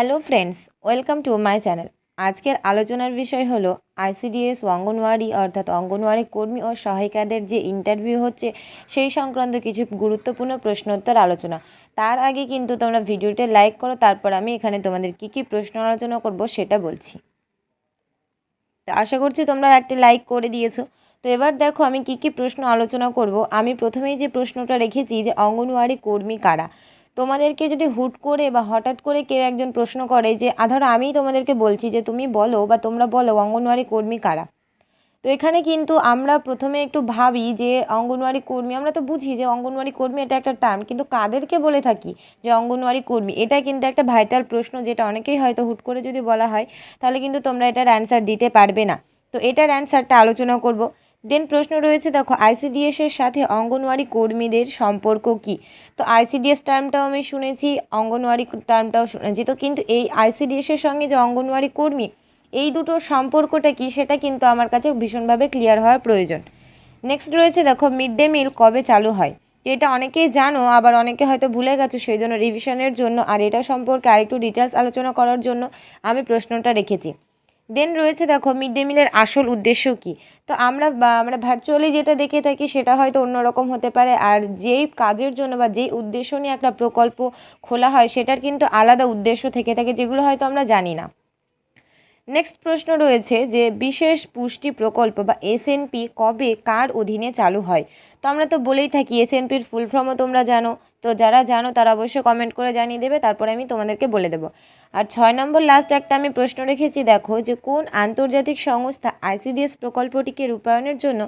Hello friends welcome to my channel আজকের আলোচনার বিষয় হলো আইসিডিএস অঙ্গনওয়াড়ি, অর্থাৎ অঙ্গনওয়াড়ি কর্মী ও সহায়িকাদের যে ইন্টারভিউ হচ্ছে, সেই সংক্রান্ত কিছু গুরুত্বপূর্ণ প্রশ্নোত্তর আলোচনা। তার আগে কিন্তু তোমরা ভিডিওটি লাইক করো, তারপর আমি এখানে তোমাদের কী কী প্রশ্ন আলোচনা করব সেটা বলছি। আশা করছি তোমরা একটি লাইক করে দিয়েছ। তো এবার দেখো আমি কী কী প্রশ্ন আলোচনা করব। আমি প্রথমেই যে প্রশ্নটা রেখেছি যে অঙ্গনওয়াড়ি কর্মী কারা? তোমাদেরকে যদি হুট করে বা হঠাৎ করে কেউ একজন প্রশ্ন করে যে ধরো আমি তোমাদেরকে বলছি যে, তুমি বলো বা তোমরা বলো অঙ্গনওয়াড়ি কর্মী কারা? তো এখানে কিন্তু আমরা প্রথমে একটু ভাবি যে, অঙ্গনওয়াড়ি কর্মী, আমরা তো বুঝি যে, অঙ্গনওয়াড়ি কর্মী এটা একটা টার্ম, কিন্তু কাদেরকে বলে থাকি যে, অঙ্গনওয়াড়ি কর্মী, এটা কিন্তু একটা ভাইটাল প্রশ্ন যেটা অনেকেই হয়তো হুট করে যদি বলা হয়, তাহলে কিন্তু তোমরা এটার অ্যান্সার দিতে পারবে না। তো এটার অ্যান্সারটা আলোচনা করব। দেন প্রশ্ন রয়েছে, দেখো আইসিডিএসের সাথে অঙ্গনওয়াড়ি কর্মীদের সম্পর্ক কি? তো আইসিডিএস টার্মটাও আমি শুনেছি, অঙ্গনওয়াড়ি টার্মটাও শুনেছি। তো কিন্তু এই আইসিডিএসের সঙ্গে যে অঙ্গনওয়াড়ি কর্মী, এই দুটোর সম্পর্কটা কি সেটা কিন্তু আমার কাছে ভীষণভাবে ক্লিয়ার হওয়া প্রয়োজন। নেক্সট রয়েছে, দেখো মিড ডে মিল কবে চালু হয়? এটা অনেকেই জানো, আবার অনেকে হয়তো ভুলে গেছো সেই জন্য রিভিশনের জন্য। আর এটা সম্পর্কে আরেকটু ডিটেলস আলোচনা করার জন্য আমি প্রশ্নটা রেখেছি। দেন রয়েছে দেখো মিড ডে মিলের আসল উদ্দেশ্য কি? তো আমরা আমরা ভার্চুয়ালি যেটা দেখে থাকি সেটা হয়তো অন্যরকম হতে পারে। আর যেই কাজের জন্য বা যেই উদ্দেশ্য নিয়ে একটা প্রকল্প খোলা হয় সেটার কিন্তু আলাদা উদ্দেশ্য থেকে থাকে যেগুলো হয়তো আমরা জানি না। নেক্সট প্রশ্ন রয়েছে যে বিশেষ পুষ্টি প্রকল্প বা এসএনপি কবে কার অধীনে চালু হয়? তো আমরা তো বলেই থাকি এসএনপির ফুল ফর্মও তোমরা জানো। তো যারা জানো তারা অবশ্যই কমেন্ট করে জানিয়ে দেবে, তারপরে আমি তোমাদেরকে বলে দেবো। আর ছয় নম্বর লাস্ট একটা আমি প্রশ্ন রেখেছি, দেখো যে কোন আন্তর্জাতিক সংস্থা আইসিডিএস প্রকল্পটিকে রূপায়ণের জন্য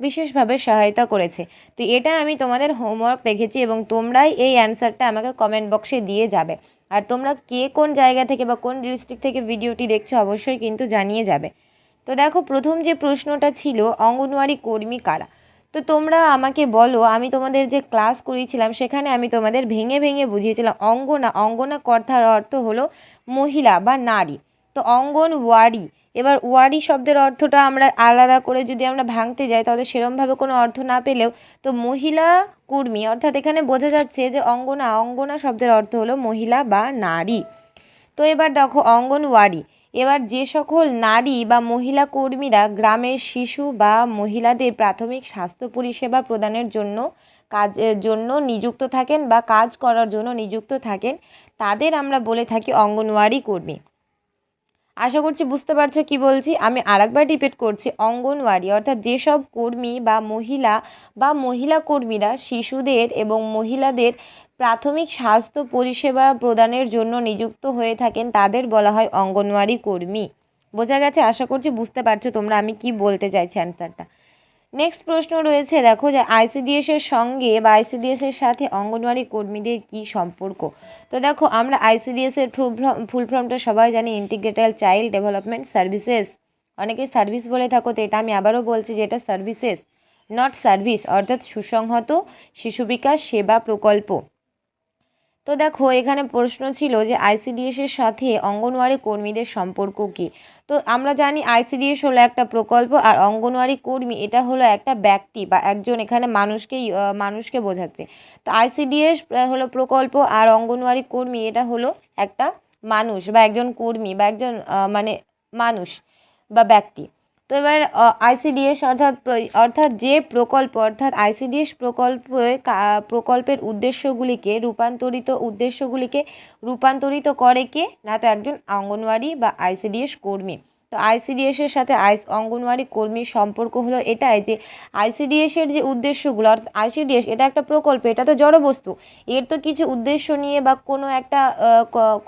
বিশেষভাবে সহায়তা করেছে? তো এটা আমি তোমাদের হোমওয়ার্ক রেখেছি এবং তোমরাই এই অ্যান্সারটা আমাকে কমেন্ট বক্সে দিয়ে যাবে। আর তোমরা কে কোন জায়গা থেকে বা কোন ডিস্ট্রিক্ট থেকে ভিডিওটি দেখছ অবশ্যই কিন্তু জানিয়ে যাবে। তো দেখো প্রথম যে প্রশ্নটা ছিল, অঙ্গনওয়াড়ি কর্মী কারা? তো তোমরা আমাকে বলো, আমি তোমাদের যে ক্লাস করিয়েছিলাম, সেখানে আমি তোমাদের ভেঙে ভেঙে বুঝিয়েছিলাম, অঙ্গনা অঙ্গনা কথার অর্থ হলো মহিলা বা নারী। তো অঙ্গনওয়াড়ি এবার ওয়ারি শব্দের অর্থটা আমরা আলাদা করে যদি আমরা ভাঙতে যাই, তাহলে সেরমভাবে কোনো অর্থ না পেলেও, তো মহিলা কর্মী, অর্থাৎ এখানে বোঝা যাচ্ছে যে অঙ্গনা অঙ্গনা শব্দের অর্থ হলো মহিলা বা নারী। তো এবার দেখো অঙ্গনওয়াড়ি এবার যে সকল নারী বা মহিলা কর্মীরা গ্রামের শিশু বা মহিলাদের প্রাথমিক স্বাস্থ্য পরিষেবা প্রদানের জন্য কাজের জন্য নিযুক্ত থাকেন বা কাজ করার জন্য নিযুক্ত থাকেন, তাদের আমরা বলে থাকি অঙ্গনওয়াড়ি কর্মী। আশা করছি বুঝতে পারছ কি বলছি? আমি আরেকবার রিপিট করছি, অঙ্গনওয়াড়ি অর্থাৎ যেসব কর্মী বা মহিলা বা মহিলা কর্মীরা শিশুদের এবং মহিলাদের প্রাথমিক স্বাস্থ্য পরিষেবা প্রদানের জন্য নিযুক্ত হয়ে থাকেন তাদের বলা হয় অঙ্গনওয়াড়ি কর্মী। বোঝা গেছে, আশা করছি বুঝতে পারছ তোমরা আমি কি বলতে চাইছি অ্যান্সারটা। নেক্সট প্রশ্ন রয়েছে, দেখো যে আইসিডিএসের সঙ্গে বা আইসিডিএসের সাথে অঙ্গনওয়াড়ি কর্মীদের কি সম্পর্ক? তো দেখো, আমরা আইসিডিএসের ফুল ফুল ফর্মটা সবাই জানি ইন্টিগ্রেটেড চাইল্ড ডেভেলপমেন্ট সার্ভিসেস অনেকে সার্ভিস বলে থাকো, তো এটা আমি আবারও বলছি যে এটা সার্ভিসেস নট সার্ভিস অর্থাৎ সুসংহত শিশু বিকাশ সেবা প্রকল্প। তো দেখো, এখানে প্রশ্ন ছিল যে আইসিডিএসের সাথে অঙ্গনওয়াড়ি কর্মীদের সম্পর্ক কী? তো আমরা জানি আইসিডিএস হলো একটা প্রকল্প আর অঙ্গনওয়াড়ি কর্মী এটা হলো একটা ব্যক্তি বা একজন এখানে মানুষকেই মানুষকে বোঝাচ্ছে। তো আইসিডিএস হলো প্রকল্প আর অঙ্গনওয়াড়ি কর্মী এটা হলো একটা মানুষ বা একজন কর্মী বা একজন মানে মানুষ বা ব্যক্তি। তো এবার আইসিডিএস অর্থাৎ অর্থাৎ যে প্রকল্প, অর্থাৎ আইসিডিএস প্রকল্পে প্রকল্পের উদ্দেশ্যগুলিকে রূপান্তরিত উদ্দেশ্যগুলিকে রূপান্তরিত করে কে? না তো একজন অঙ্গনওয়াড়ি বা আইসিডিএস কর্মী। তো আইসিডিএসের সাথে আইস অঙ্গনওয়াড়ি কর্মীর সম্পর্ক হলো এটাই যে আইসিডিএসের যে উদ্দেশ্যগুলো আইসিডিএস এটা একটা প্রকল্প, এটা তো জড়বস্তু। এর তো কিছু উদ্দেশ্য নিয়ে বা কোনো একটা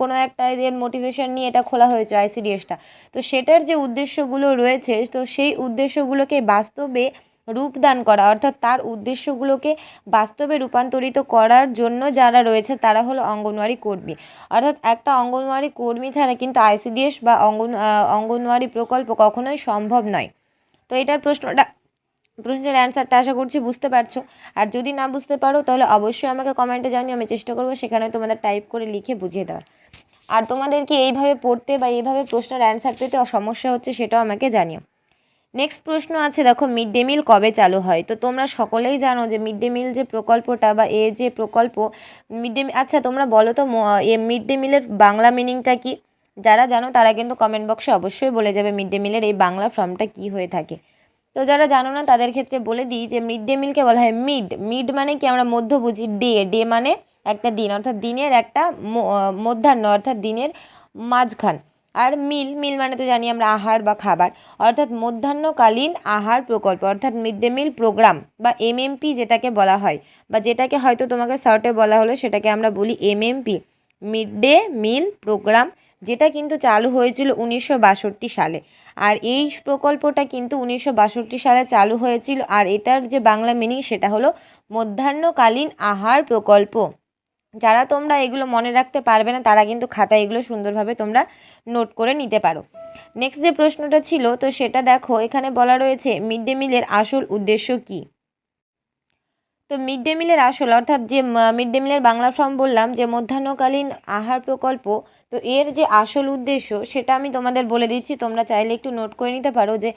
কোনো একটা এদের মোটিভেশন নিয়ে এটা খোলা হয়েছে আইসিডিএসটা তো সেটার যে উদ্দেশ্যগুলো রয়েছে, তো সেই উদ্দেশ্যগুলোকে বাস্তবে রূপদান করা। অর্থাৎ তার উদ্দেশ্যগুলোকে বাস্তবে রূপান্তরিত করার জন্য যারা রয়েছে, তারা হলো অঙ্গনওয়াড়ি কর্মী। অর্থাৎ একটা অঙ্গনওয়াড়ি কর্মী ছাড়া কিন্তু আইসিডিএস বা অঙ্গন অঙ্গনওয়াড়ি প্রকল্প কখনোই সম্ভব নয়। তো এটার প্রশ্নটা, প্রশ্নের অ্যান্সারটা আশা করছি বুঝতে পারছ। আর যদি না বুঝতে পারো, তাহলে অবশ্যই আমাকে কমেন্টে জানিয়ে আমি চেষ্টা করব সেখানে তোমাদের টাইপ করে লিখে বুঝিয়ে দেওয়ার। আর তোমাদেরকে এইভাবে পড়তে বা এইভাবে প্রশ্নের অ্যান্সার পেতে সমস্যা হচ্ছে সেটাও আমাকে জানিও। নেক্সট প্রশ্ন আছে, দেখো মিড ডে মিল কবে চালু হয়? তো তোমরা সকলেই জানো যে মিড ডে মিল যে প্রকল্পটা বা এ যে প্রকল্প মিড ডে আচ্ছা তোমরা বলো তো এ মিড ডে মিলের বাংলা মিনিংটা কি? যারা জানো, তারা কিন্তু কমেন্ট বক্সে অবশ্যই বলে যাবে মিড ডে মিলের এই বাংলা ফর্মটা কি হয়ে থাকে। তো যারা জানো না, তাদের ক্ষেত্রে বলে দিই যে মিড ডে মিলকে বলা হয় মিড মিড মানে কি? আমরা মধ্য বুঝি ডে ডে মানে একটা দিন, অর্থাৎ দিনের একটা মধ্যাহ্ন, অর্থাৎ দিনের মাঝখান। আর মিল মিল মানে তো জানি আমরা আহার বা খাবার। অর্থাৎ মধ্যাহ্নকালীন আহার প্রকল্প, অর্থাৎ মিড ডে মিল প্রোগ্রাম বা এমএমপি যেটাকে বলা হয় বা যেটাকে হয়তো তোমাকে শর্টে বলা হলো সেটাকে আমরা বলি MMP, mid day meal programme, যেটা কিন্তু চালু হয়েছিল উনিশশো বাষট্টি সালে। আর এই প্রকল্পটা কিন্তু উনিশশো বাষট্টি সালে চালু হয়েছিল, আর এটার যে বাংলা মিনিং সেটা হলো মধ্যাহ্নকালীন আহার প্রকল্প। যারা তোমরা এগুলো মনে রাখতে পারবে না, তারা কিন্তু খাতায় এগুলো সুন্দরভাবে তোমরা নোট করে নিতে পারো। নেক্সট যে প্রশ্নটা ছিল, তো সেটা দেখো, এখানে বলা রয়েছে মিড ডে মিলের আসল উদ্দেশ্য কী? তো মিড ডে মিলের আসল, অর্থাৎ যে মিড ডে মিলের বাংলা ফর্ম বললাম, যে মধ্যাহ্নকালীন আহার প্রকল্প, তো এর যে আসল উদ্দেশ্য, সেটা আমি তোমাদের বলে দিচ্ছি, তোমরা চাইলে একটু নোট করে নিতে পারো যে,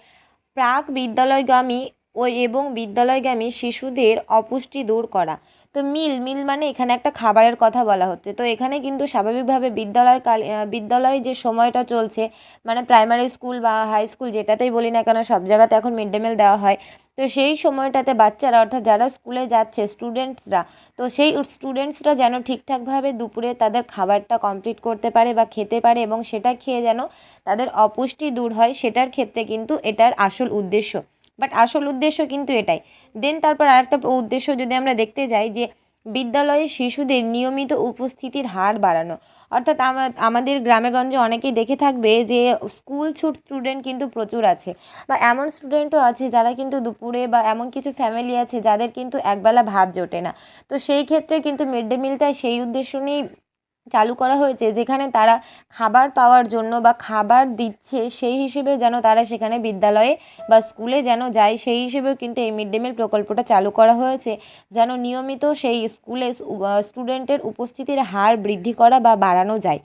প্রাক বিদ্যালয়গামী ও এবং বিদ্যালয়গামী শিশুদের অপুষ্টি দূর করা। তো মিল মিল মানে এখানে একটা খাবারের কথা বলা হচ্ছে। তো এখানে কিন্তু স্বাভাবিকভাবে বিদ্যালয় কাল বিদ্যালয় যে সময়টা চলছে মানে প্রাইমারি স্কুল বা হাই স্কুল যেটাতেই বলি না কেন, সব জায়গাতে এখন মিড ডে মিল দেওয়া হয়। তো সেই সময়টাতে বাচ্চারা, অর্থাৎ যারা স্কুলে যাচ্ছে স্টুডেন্টসরা তো সেই স্টুডেন্টসরা যেন ঠিকঠাকভাবে দুপুরে তাদের খাবারটা কমপ্লিট করতে পারে বা খেতে পারে এবং সেটা খেয়ে যেন তাদের অপুষ্টি দূর হয়, সেটার ক্ষেত্রে কিন্তু এটার আসল উদ্দেশ্য। বাট আসল উদ্দেশ্য কিন্তু এটাই। দেন তারপর আরেকটা উদ্দেশ্য যদি আমরা দেখতে যাই যে বিদ্যালয়ে শিশুদের নিয়মিত উপস্থিতির হার বাড়ানো। অর্থাৎ আমা- আমাদের গ্রামেগঞ্জে অনেকেই দেখে থাকবে যে, স্কুল ছুট স্টুডেন্ট কিন্তু প্রচুর আছে। বা এমন স্টুডেন্টও আছে যারা কিন্তু দুপুরে বা এমন কিছু ফ্যামিলি আছে যাদের কিন্তু একবেলা ভাত জোটে না। তো সেই ক্ষেত্রে কিন্তু মিড ডে মিলটাই সেই উদ্দেশ্য নিয়েই চালু করা হয়েছে, যেখানে তারা খাবার পাওয়ার জন্য বা খাবার দিচ্ছে, সেই হিসেবে যেন তারা সেখানে বিদ্যালয়ে বা স্কুলে যেন যায়, সেই হিসেবেও কিন্তু এই মিড ডে মিল প্রকল্পটা চালু করা হয়েছে, যেন নিয়মিত সেই স্কুলে স্টুডেন্টের উপস্থিতির হার বৃদ্ধি করা বা বাড়ানো যায়।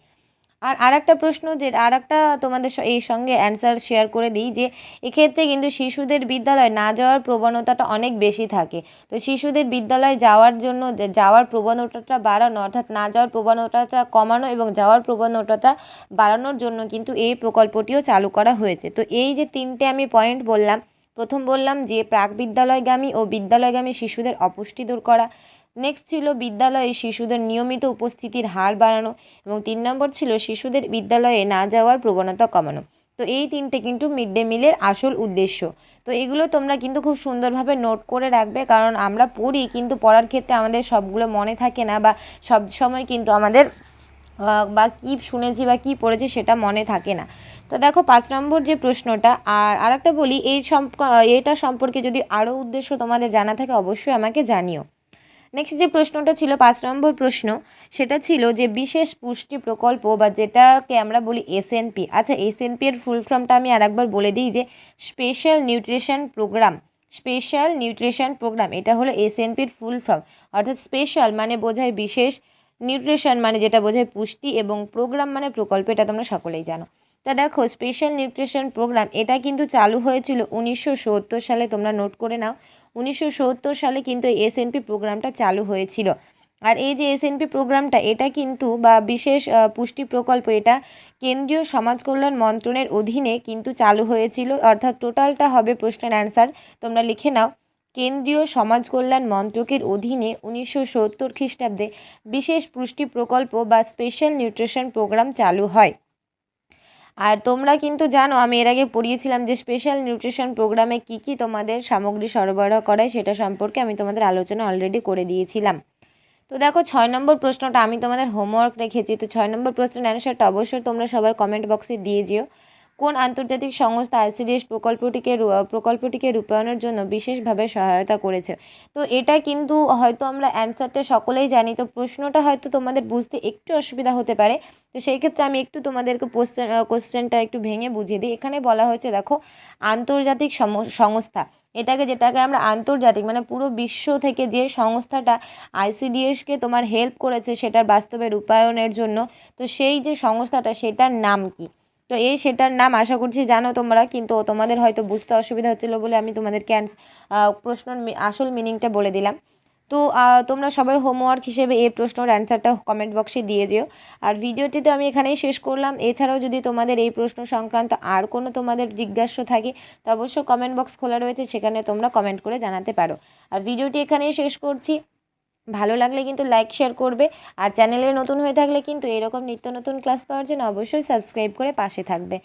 আর আর একটা প্রশ্ন যে, আরেকটা তোমাদের স- এই সঙ্গে অ্যান্সার শেয়ার করে দিই যে, এক্ষেত্রে কিন্তু শিশুদের বিদ্যালয়ে না যাওয়ার প্রবণতাটা অনেক বেশি থাকে। তো শিশুদের বিদ্যালয়ে যাওয়ার জন্য যাওয়ার প্রবণতাটা বাড়ানো অর্থাৎ না যাওয়ার প্রবণতাটা কমানো এবং যাওয়ার প্রবণতাটা বাড়ানোর জন্য কিন্তু এই প্রকল্পটিও চালু করা হয়েছে। তো এই যে তিনটে আমি পয়েন্ট বললাম, প্রথম বললাম যে প্রাক বিদ্যালয়গামী ও বিদ্যালয়গামী শিশুদের অপুষ্টি দূর করা নেক্সট ছিল বিদ্যালয়ে শিশুদের নিয়মিত উপস্থিতির হার বাড়ানো এবং তিন নম্বর ছিল শিশুদের বিদ্যালয়ে না যাওয়ার প্রবণতা কমানো। তো এই তিনটে কিন্তু মিড ডে মিলের আসল উদ্দেশ্য। তো এগুলো তোমরা কিন্তু খুব সুন্দরভাবে নোট করে রাখবে কারণ আমরা পড়ি কিন্তু পড়ার ক্ষেত্রে আমাদের সবগুলো মনে থাকে না বা সব সময় কিন্তু আমাদের বা কী শুনেছি বা কী পড়েছি সেটা মনে থাকে না। তো দেখো পাঁচ নম্বর যে প্রশ্নটা, আর আরেকটা বলি, এই সম্প এটা সম্পর্কে যদি আরও উদ্দেশ্য তোমাদের জানা থাকে অবশ্যই আমাকে জানিও। নেক্সট যে প্রশ্নটা ছিল, পাঁচ নম্বর প্রশ্ন, সেটা ছিল যে বিশেষ পুষ্টি প্রকল্প বা যেটাকে আমরা বলি এসএনপি আচ্ছা এসএনপি এর ফুল ফর্মটা আমি আরেকবার বলে দিই যে special nutrition programme special nutrition programme এটা হলো এসএনপির ফুল ফর্ম অর্থাৎ স্পেশাল মানে বোঝায় বিশেষ নিউট্রিশন মানে যেটা বোঝায় পুষ্টি এবং প্রোগ্রাম মানে প্রকল্প, এটা তোমরা সকলেই জানো। তা দেখো স্পেশাল নিউট্রিশন প্রোগ্রাম এটা কিন্তু চালু হয়েছিল উনিশশো সত্তর সালে, তোমরা নোট করে নাও। উনিশশো সত্তর সালে কিন্তু এসএনপি প্রোগ্রামটা চালু হয়েছিল। আর এই যে এসএনপি প্রোগ্রামটা এটা কিন্তু, বা বিশেষ পুষ্টি প্রকল্প, এটা কেন্দ্রীয় সমাজ কল্যাণ মন্ত্রণের অধীনে কিন্তু চালু হয়েছিল। অর্থাৎ টোটালটা হবে প্রশ্নের অ্যান্সার তোমরা লিখে নাও। কেন্দ্রীয় সমাজ কল্যাণ মন্ত্রকের অধীনে উনিশশো সত্তর খ্রিস্টাব্দে বিশেষ পুষ্টি প্রকল্প বা স্পেশাল নিউট্রিশন প্রোগ্রাম চালু হয়। আর তোমরা কিন্তু জানো, আমি এর আগে পড়িয়েছিলাম যে স্পেশাল নিউট্রিশন প্রোগ্রামে কি কি তোমাদের সামগ্রী সরবরাহ করায় সেটা সম্পর্কে আমি তোমাদের আলোচনা অলরেডি করে দিয়েছিলাম। তো দেখো, ছয় নম্বর প্রশ্নটা, আমি তোমাদের হোমওয়ার্ক রেখেছি, তো ছয় নম্বর প্রশ্নের অ্যান্সারটা অবশ্যই তোমরা সবাই কমেন্ট বক্সে দিয়ে যেও। কোন আন্তর্জাতিক সংস্থা আইসিডিএস প্রকল্পটিকে প্রকল্পটিকে রূপায়ণের জন্য বিশেষভাবে সহায়তা করেছে? তো এটা কিন্তু হয়তো আমরা অ্যান্সারটা সকলেই জানি, তো প্রশ্নটা হয়তো তোমাদের বুঝতে একটু অসুবিধা হতে পারে। তো সেই ক্ষেত্রে আমি একটু তোমাদেরকে কোশ্চেন কোশ্চেনটা একটু ভেঙে বুঝিয়ে দিই। এখানে বলা হয়েছে, দেখো, আন্তর্জাতিক সংস্থা, এটাকে যেটাকে আমরা আন্তর্জাতিক মানে পুরো বিশ্ব থেকে যে সংস্থাটা আইসিডিএসকে তোমার হেল্প করেছে সেটার বাস্তবে রূপায়ণের জন্য, তো সেই যে সংস্থাটা, সেটার নাম কি? তো এই সেটার নাম আশা করছি জানো তোমরা, কিন্তু তোমাদের হয়তো বুঝতে অসুবিধা হচ্ছিল বলে আমি তোমাদেরকে অ্যান্স প্রশ্নর মি- আসল মিনিংটা বলে দিলাম। তো তোমরা সবাই হোমওয়ার্ক হিসেবে এই প্রশ্নের অ্যান্সারটা কমেন্ট বক্সে দিয়ে যেও। আর ভিডিওটি তো আমি এখানেই শেষ করলাম। এছাড়াও যদি তোমাদের এই প্রশ্ন সংক্রান্ত আর কোনো তোমাদের জিজ্ঞাস্য থাকে, তো অবশ্যই কমেন্ট বক্স খোলা রয়েছে, সেখানে তোমরা কমেন্ট করে জানাতে পারো। আর ভিডিওটি এখানেই শেষ করছি। ভালো লাগলে কিন্তু লাইক শেয়ার করবে। আর চ্যানেলে নতুন হয়ে থাকলে কিন্তু এরকম নিত্য নতুন ক্লাস পাওয়ার জন্য অবশ্যই সাবস্ক্রাইব করে পাশে থাকবে।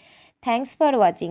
Thanks for watching